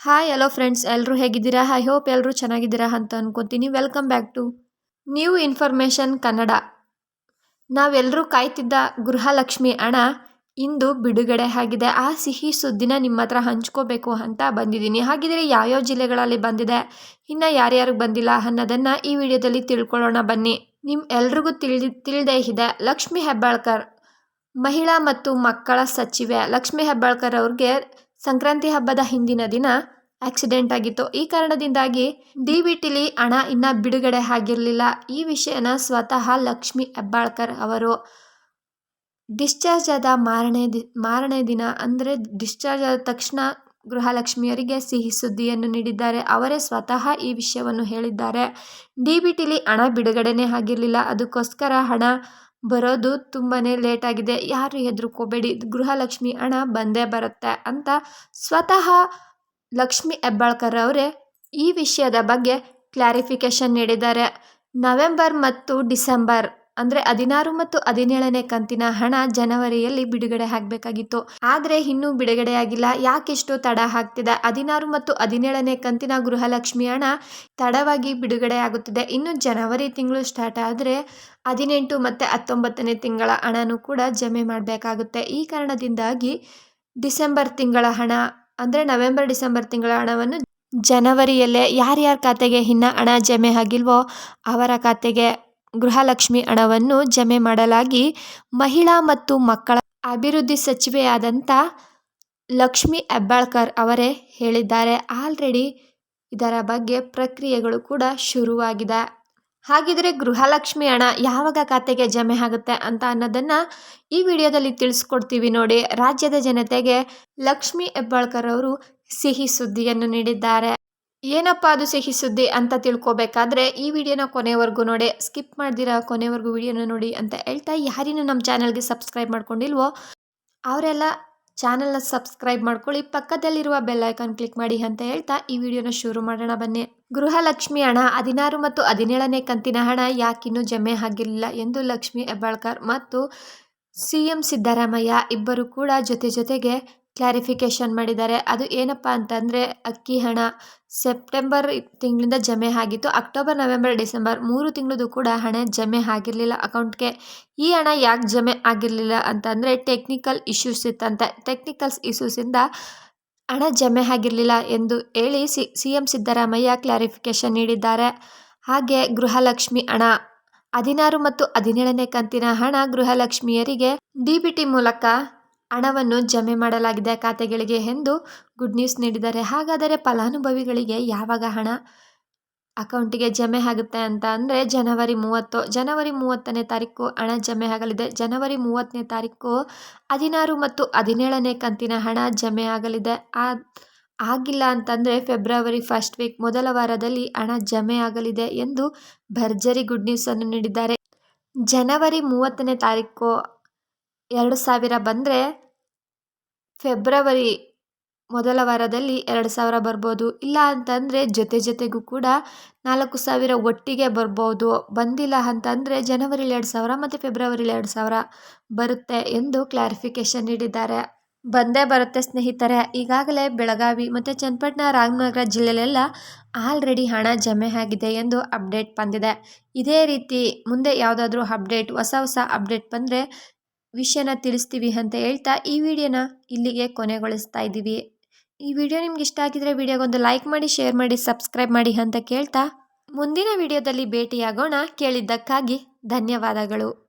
Hi hello friends ಎಲ್ಲರೂ ಹೇಗಿದ್ದೀರಾ? I hope ಎಲ್ಲರೂ ಚೆನ್ನಾಗಿದ್ದೀರಾ ಅಂತ ಅನ್ಕೊತೀನಿ. Welcome back to new information Kannada ನಾವೆಲ್ಲರೂ ಕಾಯ್ತಿದ್ದ ಗೃಹಲಕ್ಷ್ಮಿ ಹಣ ಇಂದು ಬಿಡುಗಡೆ ಆಗಿದೆ. ಆ ಸಿಹಿ ಸುದ್ದಿನ ನಿಮ್ಮ ಹತ್ರ ಹಂಚ್ಕೋಬೇಕು ಅಂತ ಬಂದಿದ್ದೀನಿ. ಹಾಗಿದ್ರೆ ಯಾವ್ಯಾವ ಜಿಲ್ಲೆಗಳಲ್ಲಿ ಬಂದಿದೆ? ಇನ್ನು ಯಾರ್ಯಾರಿಗೆ ಬಂದಿಲ್ಲ ಅನ್ನೋದನ್ನು ಈ ವಿಡಿಯೋದಲ್ಲಿ ತಿಳ್ಕೊಳ್ಳೋಣ ಬನ್ನಿ. ನಿಮ್ಮ ಎಲ್ರಿಗೂ ತಿಳಿದು, ತಿಳಿದೇ ಇದೆ. ಲಕ್ಷ್ಮಿ ಹೆಬ್ಬಾಳ್ಕರ್ ಮಹಿಳಾ ಮತ್ತು ಮಕ್ಕಳ ಸಚಿವೆ ಲಕ್ಷ್ಮಿ ಹೆಬ್ಬಾಳ್ಕರ್ ಅವ್ರಿಗೆ ಸಂಕ್ರಾಂತಿ ಹಬ್ಬದ ಹಿಂದಿನ ದಿನ ಆಕ್ಸಿಡೆಂಟ್ ಆಗಿತ್ತು. ಈ ಕಾರಣದಿಂದಾಗಿ ಡಿ ಬಿ ಟಿಲಿ ಹಣ ಇನ್ನೂ ಬಿಡುಗಡೆ ಆಗಿರಲಿಲ್ಲ. ಈ ವಿಷಯನ ಸ್ವತಃ ಲಕ್ಷ್ಮಿ ಹೆಬ್ಬಾಳ್ಕರ್ ಅವರು ಡಿಸ್ಚಾರ್ಜ್ ಆದ ಮಾರನೇ ದಿ, ಮಾರನೇ ದಿನ ಅಂದರೆ ಡಿಸ್ಚಾರ್ಜ್ ಆದ ತಕ್ಷಣ ಗೃಹಲಕ್ಷ್ಮಿಯರಿಗೆ ಸಿಹಿ ಸುದ್ದಿಯನ್ನು ನೀಡಿದ್ದಾರೆ. ಅವರೇ ಸ್ವತಃ ಈ ವಿಷಯವನ್ನು ಹೇಳಿದ್ದಾರೆ. ಡಿ ಬಿ ಟಿಲಿ ಹಣ ಬಿಡುಗಡೆನೇ ಆಗಿರಲಿಲ್ಲ. ಅದಕ್ಕೋಸ್ಕರ ಹಣ ಬರೋದು ತುಂಬಾ ಲೇಟ್ ಆಗಿದೆ. ಯಾರು ಹೆದರ್ಕೋಬೇಡಿ ಗೃಹಲಕ್ಷ್ಮಿ ಹಣ ಬಂದೇ ಬರುತ್ತೆ ಅಂತ ಸ್ವತಃ ಲಕ್ಷ್ಮಿ ಹೆಬ್ಬಾಳ್ಕರ್ ಅವರೇ ಈ ವಿಷಯದ ಬಗ್ಗೆ ಕ್ಲಾರಿಫಿಕೇಷನ್ ನೀಡಿದ್ದಾರೆ. ನವೆಂಬರ್ ಮತ್ತು ಡಿಸೆಂಬರ್ ಅಂದರೆ ಹದಿನಾರು ಮತ್ತು ಹದಿನೇಳನೇ ಕಂತಿನ ಹಣ ಜನವರಿಯಲ್ಲಿ ಬಿಡುಗಡೆ ಆಗಬೇಕಾಗಿತ್ತು. ಆದರೆ ಇನ್ನೂ ಬಿಡುಗಡೆಯಾಗಿಲ್ಲ ಯಾಕೆಷ್ಟು ತಡ ಆಗ್ತಿದೆ. ಹದಿನಾರು ಮತ್ತು ಹದಿನೇಳನೇ ಕಂತಿನ ಗೃಹಲಕ್ಷ್ಮಿ ಹಣ ತಡವಾಗಿ ಬಿಡುಗಡೆ ಆಗುತ್ತಿದೆ. ಇನ್ನು ಜನವರಿ ತಿಂಗಳು ಸ್ಟಾರ್ಟ್ ಆದರೆ ಹದಿನೆಂಟು ಮತ್ತು ಹತ್ತೊಂಬತ್ತನೇ ತಿಂಗಳ ಹಣನೂ ಕೂಡ ಜಮೆ ಮಾಡಬೇಕಾಗುತ್ತೆ. ಈ ಕಾರಣದಿಂದಾಗಿ ಡಿಸೆಂಬರ್ ತಿಂಗಳ ಹಣ ಅಂದರೆ ನವೆಂಬರ್, ಡಿಸೆಂಬರ್ ತಿಂಗಳ ಹಣವನ್ನು ಜನವರಿಯಲ್ಲೇ ಯಾರ್ಯಾರ ಖಾತೆಗೆ ಇನ್ನು ಹಣ ಜಮೆ ಆಗಿಲ್ವೋ ಅವರ ಖಾತೆಗೆ ಗೃಹಲಕ್ಷ್ಮಿ ಹಣವನ್ನು ಜಮೆ ಮಾಡಲಾಗಿ ಮಹಿಳಾ ಮತ್ತು ಮಕ್ಕಳ ಅಭಿವೃದ್ಧಿ ಸಚಿವೆಯಾದಂಥ ಲಕ್ಷ್ಮಿ ಹೆಬ್ಬಾಳ್ಕರ್ ಅವರೇ ಹೇಳಿದ್ದಾರೆ. ಆಲ್ರೆಡಿ ಇದರ ಬಗ್ಗೆ ಪ್ರಕ್ರಿಯೆಗಳು ಕೂಡ ಶುರುವಾಗಿದೆ. ಹಾಗಿದ್ರೆ ಗೃಹಲಕ್ಷ್ಮಿ ಹಣ ಯಾವಾಗ ಖಾತೆಗೆ ಜಮೆ ಆಗುತ್ತೆ ಅಂತ ಅನ್ನೋದನ್ನು ಈ ವಿಡಿಯೋದಲ್ಲಿ ತಿಳಿಸ್ಕೊಡ್ತೀವಿ ನೋಡಿ. ರಾಜ್ಯದ ಜನತೆಗೆ ಲಕ್ಷ್ಮಿ ಹೆಬ್ಬಾಳ್ಕರ್ ಅವರು ಸಿಹಿ ಸುದ್ದಿಯನ್ನು ನೀಡಿದ್ದಾರೆ. ಏನಪ್ಪ ಅದು ಸಿಹಿ ಸುದ್ದಿ ಅಂತ ತಿಳ್ಕೊಬೇಕಾದ್ರೆ ಈ ವಿಡಿಯೋನ ಕೊನೆವರೆಗೂ ನೋಡಿ, ಸ್ಕಿಪ್ ಮಾಡ್ದಿರಾ ಕೊನೆವರೆಗೂ ವಿಡಿಯೋನ ನೋಡಿ ಅಂತ ಹೇಳ್ತಾ ಯಾರಿನೂ ನಮ್ಮ ಚಾನಲ್ಗೆ ಸಬ್ಸ್ಕ್ರೈಬ್ ಮಾಡ್ಕೊಂಡಿಲ್ವೋ, ಅವರೆಲ್ಲ ಚಾನಲ್ನ ಸಬ್ಸ್ಕ್ರೈಬ್ ಮಾಡ್ಕೊಳ್ಳಿ, ಪಕ್ಕದಲ್ಲಿರುವ ಬೆಲ್ ಐಕಾನ್ ಕ್ಲಿಕ್ ಮಾಡಿ ಅಂತ ಹೇಳ್ತಾ ಈ ವಿಡಿಯೋನ ಶುರು ಮಾಡೋಣ ಬನ್ನಿ. ಗೃಹಲಕ್ಷ್ಮಿ ಹಣ ಹದಿನಾರು ಮತ್ತು ಹದಿನೇಳನೇ ಕಂತಿನ ಹಣ ಯಾಕಿನ್ನೂ ಜಮೆ ಆಗಿರಲಿಲ್ಲ ಎಂದು ಲಕ್ಷ್ಮಿ ಹೆಬ್ಬಾಳ್ಕರ್ ಮತ್ತು ಸಿ ಎಂ ಸಿದ್ದರಾಮಯ್ಯ ಇಬ್ಬರು ಕೂಡ ಜೊತೆ ಜೊತೆಗೆ ಕ್ಲಾರಿಫಿಕೇಷನ್ ಮಾಡಿದ್ದಾರೆ. ಅದು ಏನಪ್ಪ ಅಂತಂದರೆ, ಅಕ್ಕಿ ಹಣ ಸೆಪ್ಟೆಂಬರ್ ತಿಂಗಳಿಂದ ಜಮೆ ಆಗಿತ್ತು. ಅಕ್ಟೋಬರ್ ನವೆಂಬರ್ ಡಿಸೆಂಬರ್ ಮೂರು ತಿಂಗಳದು ಕೂಡ ಹಣ ಜಮೆ ಆಗಿರಲಿಲ್ಲ ಅಕೌಂಟ್ಗೆ. ಈ ಹಣ ಯಾಕೆ ಜಮೆ ಆಗಿರಲಿಲ್ಲ ಅಂತಂದರೆ ಟೆಕ್ನಿಕಲ್ ಇಶ್ಯೂಸ್ ಇತ್ತಂತೆ. ಟೆಕ್ನಿಕಲ್ಸ್ ಇಶ್ಯೂಸಿಂದ ಹಣ ಜಮೆ ಆಗಿರಲಿಲ್ಲ ಎಂದು ಹೇಳಿ ಸಿ ಎಂ ಸಿದ್ದರಾಮಯ್ಯ ಕ್ಲಾರಿಫಿಕೇಷನ್ ನೀಡಿದ್ದಾರೆ. ಹಾಗೆ ಗೃಹಲಕ್ಷ್ಮಿ ಹಣ, ಹದಿನಾರು ಮತ್ತು ಹದಿನೇಳನೇ ಕಂತಿನ ಹಣ ಗೃಹಲಕ್ಷ್ಮಿಯರಿಗೆ ಡಿ ಬಿ ಟಿ ಮೂಲಕ ಹಣವನ್ನು ಜಮೆ ಮಾಡಲಾಗಿದೆ ಖಾತೆಗಳಿಗೆ ಎಂದು ಗುಡ್ ನ್ಯೂಸ್ ನೀಡಿದ್ದಾರೆ. ಹಾಗಾದರೆ ಫಲಾನುಭವಿಗಳಿಗೆ ಯಾವಾಗ ಹಣ ಅಕೌಂಟಿಗೆ ಜಮೆ ಆಗುತ್ತೆ ಅಂತ ಅಂದರೆ ಜನವರಿ ಮೂವತ್ತು, ಜನವರಿ ಮೂವತ್ತನೇ ತಾರೀಕು ಹಣ ಜಮೆ ಆಗಲಿದೆ. ಜನವರಿ ಮೂವತ್ತನೇ ತಾರೀಕು ಹದಿನಾರು ಮತ್ತು ಹದಿನೇಳನೇ ಕಂತಿನ ಹಣ ಜಮೆ ಆಗಲಿದೆ. ಆ, ಆಗಿಲ್ಲ ಅಂತಂದರೆ ಫೆಬ್ರವರಿ ಫಸ್ಟ್ ವೀಕ್ ಮೊದಲ ವಾರದಲ್ಲಿ ಹಣ ಜಮೆ ಆಗಲಿದೆ ಎಂದು ಭರ್ಜರಿ ಗುಡ್ ನ್ಯೂಸನ್ನು ನೀಡಿದ್ದಾರೆ. ಜನವರಿ ಮೂವತ್ತನೇ ತಾರೀಕು ಎರಡು ಸಾವಿರ ಬಂದರೆ ಫೆಬ್ರವರಿ ಮೊದಲ ವಾರದಲ್ಲಿ ಎರಡು ಸಾವಿರ ಬರ್ಬೋದು. ಇಲ್ಲ ಅಂತಂದರೆ ಜೊತೆ ಜೊತೆಗೂ ಕೂಡ ನಾಲ್ಕು ಸಾವಿರ ಒಟ್ಟಿಗೆ ಬರ್ಬೋದು. ಬಂದಿಲ್ಲ ಅಂತಂದರೆ ಜನವರಿಲಿ ಎರಡು ಸಾವಿರ ಮತ್ತು ಫೆಬ್ರವರಿಲಿ ಎರಡು ಸಾವಿರ ಬರುತ್ತೆ ಎಂದು ಕ್ಲಾರಿಫಿಕೇಷನ್ ನೀಡಿದ್ದಾರೆ. ಬಂದೇ ಬರುತ್ತೆ ಸ್ನೇಹಿತರೆ. ಈಗಾಗಲೇ ಬೆಳಗಾವಿ ಮತ್ತು ಚನ್ನಪಟ್ಟಣ, ರಾಮನಗರ ಜಿಲ್ಲೆಯಲ್ಲೆಲ್ಲ ಆಲ್ರೆಡಿ ಹಣ ಜಮೆ ಆಗಿದೆ ಎಂದು ಅಪ್ಡೇಟ್ ಬಂದಿದೆ. ಇದೇ ರೀತಿ ಮುಂದೆ ಯಾವುದಾದ್ರೂ ಅಪ್ಡೇಟ್, ಹೊಸ ಹೊಸ ಅಪ್ಡೇಟ್ ಬಂದರೆ ವಿಷಯನ ತಿಳಿಸ್ತೀವಿ ಅಂತ ಹೇಳ್ತಾ ಈ ವಿಡಿಯೋನ ಇಲ್ಲಿಗೆ ಕೊನೆಗೊಳಿಸ್ತಾ ಇದ್ದೀವಿ. ಈ ವಿಡಿಯೋ ನಿಮ್ಗೆ ಇಷ್ಟ ಆಗಿದ್ರೆ ವಿಡಿಯೋಗೊಂದು ಲೈಕ್ ಮಾಡಿ, ಶೇರ್ ಮಾಡಿ, ಸಬ್ಸ್ಕ್ರೈಬ್ ಮಾಡಿ ಅಂತ ಕೇಳ್ತಾ ಮುಂದಿನ ವಿಡಿಯೋದಲ್ಲಿ ಭೇಟಿಯಾಗೋಣ. ಕೇಳಿದ್ದಕ್ಕಾಗಿ ಧನ್ಯವಾದಗಳು.